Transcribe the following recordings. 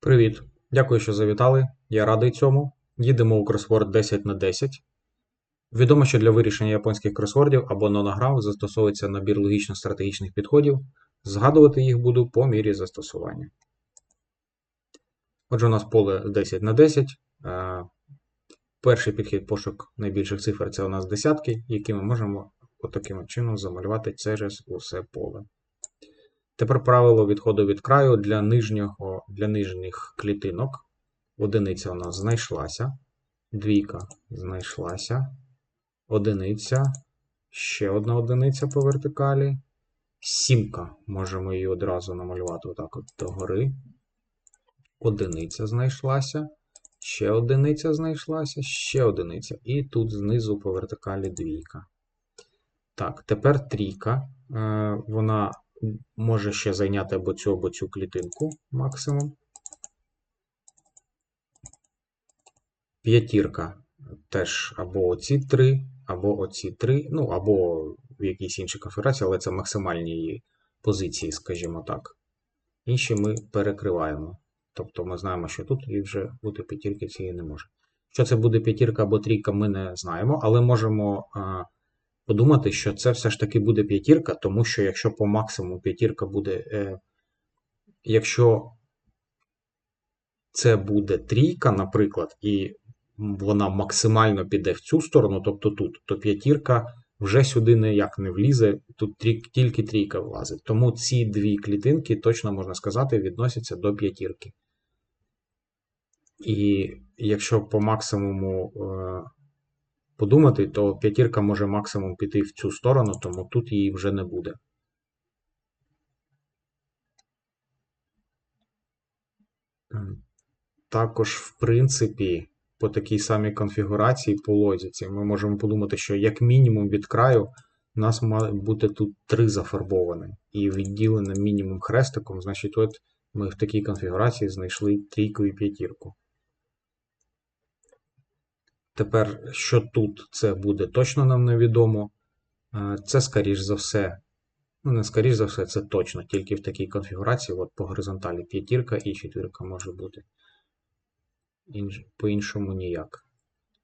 Привіт! Дякую, що завітали. Я радий цьому. Їдемо у кросворд 10 на 10. Відомо, що для вирішення японських кросвордів або нонограм застосовується набір логічно-стратегічних підходів. Згадувати їх буду по мірі застосування. Отже, у нас поле 10 на 10. Е, Перший підхід пошук найбільших цифр це у нас десятки, які ми можемо отаким чином замалювати через усе поле. Тепер правило відходу від краю для нижнього, для нижніх клітинок. Одиниця у нас знайшлася. Двійка знайшлася. Одиниця. Ще одна одиниця по вертикалі. Сімка. Можемо її одразу намалювати отак от догори. Одиниця знайшлася. Ще одиниця знайшлася, ще одиниця. І тут знизу по вертикалі двійка. Так, тепер трійка. Е, Вона може ще зайняти або цю, або цю клітинку максимум. П'ятірка теж або оці три, або оці три, ну, або в якійсь іншій конфігурації, але це максимальні її позиції, скажімо так. Інші ми перекриваємо. Тобто ми знаємо, що тут і вже бути п'ятірки цієї не може. Що це буде п'ятірка або трійка, ми не знаємо, але можемо подумати, що це все ж таки буде п'ятірка, тому що якщо по максимуму п'ятірка буде. Е, якщо це буде трійка, наприклад, і вона максимально піде в цю сторону, тобто тут, то п'ятірка вже сюди ніяк не влізе, тут тільки трійка влазить. Тому ці дві клітинки, точно можна сказати, відносяться до п'ятірки. І якщо по максимуму е, подумати, то п'ятірка може максимум піти в цю сторону, тому тут її вже не буде. Також, в принципі, по такій самій конфігурації по логіці, ми можемо подумати, що як мінімум від краю у нас має бути тут три зафарбовані. І відділене мінімум хрестиком, значить, от ми в такій конфігурації знайшли трійку і п'ятірку. Тепер, що тут це буде, точно нам невідомо. Це, скоріш за все, ну, не скоріш за все, це точно, тільки в такій конфігурації, от по горизонталі п'ятірка і четвірка може бути. По-іншому ніяк.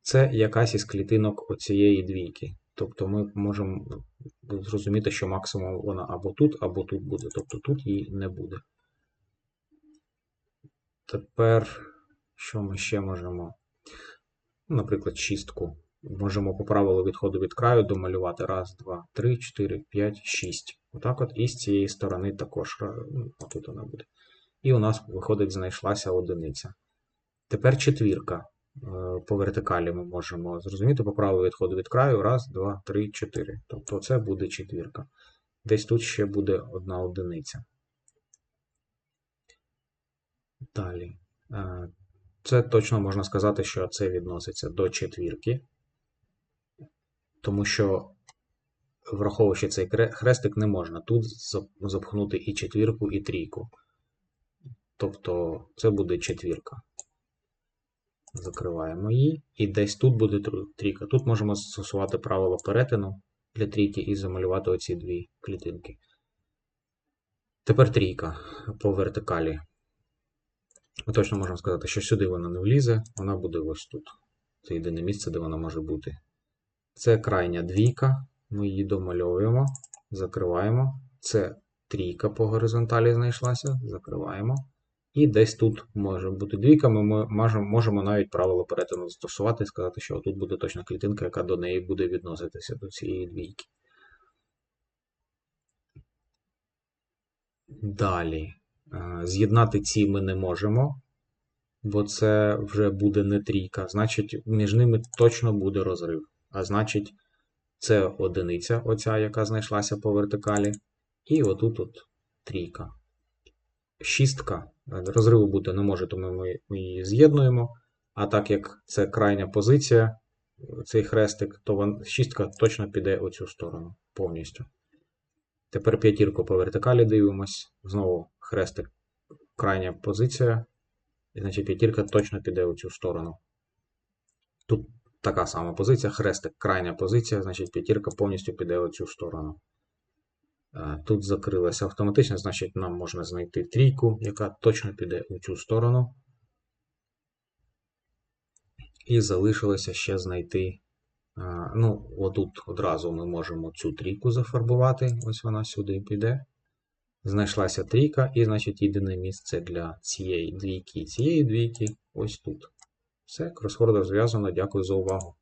Це якась із клітинок оцієї двійки. Тобто ми можемо зрозуміти, що максимум вона або тут, або тут буде. Тобто тут її не буде. Тепер, що ми ще можемо? Наприклад, чистку. Можемо по правилу відходу від краю домалювати. Раз, два, три, чотири, п'ять, шість. Отак от. І з цієї сторони також. Ну, Отут вона буде. І у нас, виходить, знайшлася одиниця. Тепер четвірка. Е, по вертикалі ми можемо зрозуміти по правилу відходу від краю. Раз, два, три, чотири. Тобто це буде четвірка. Десь тут ще буде одна одиниця. Далі. Це точно можна сказати, що це відноситься до четвірки, тому що, враховуючи цей хрестик, не можна тут запхнути і четвірку, і трійку. Тобто це буде четвірка. Закриваємо її. І десь тут буде трійка. Тут можемо застосувати правило перетину для трійки і замалювати оці дві клітинки. Тепер трійка по вертикалі. Ми точно можемо сказати, що сюди вона не влізе, вона буде ось тут. Це єдине місце, де вона може бути. Це крайня двійка. Ми її домальовуємо, закриваємо. Це трійка по горизонталі знайшлася, закриваємо. І десь тут може бути двійка. Ми можемо навіть правило перетину застосувати і сказати, що тут буде точна клітинка, яка до неї буде відноситися до цієї двійки. Далі. З'єднати ці ми не можемо, бо це вже буде не трійка. Значить, між ними точно буде розрив. А значить, це одиниця, оця, яка знайшлася по вертикалі. І отут от трійка. Шістка. Розриву бути не може, тому ми, її з'єднуємо. А так як це крайня позиція, цей хрестик, то шістка точно піде у цю сторону повністю. Тепер п'ятірку по вертикалі дивимось. Знову хрестик крайня позиція. І значить п'ятірка точно піде у цю сторону. Тут така сама позиція, хрестик крайня позиція, значить п'ятірка повністю піде у цю сторону. Е, Тут закрилося автоматично, значить нам можна знайти трійку, яка точно піде у цю сторону. І залишилося ще знайти. Ну, отут одразу ми можемо цю трійку зафарбувати. Ось вона сюди піде. Знайшлася трійка, і, значить, єдине місце для цієї двійки і цієї двійки ось тут. Все, кросворд розв'язано. Дякую за увагу.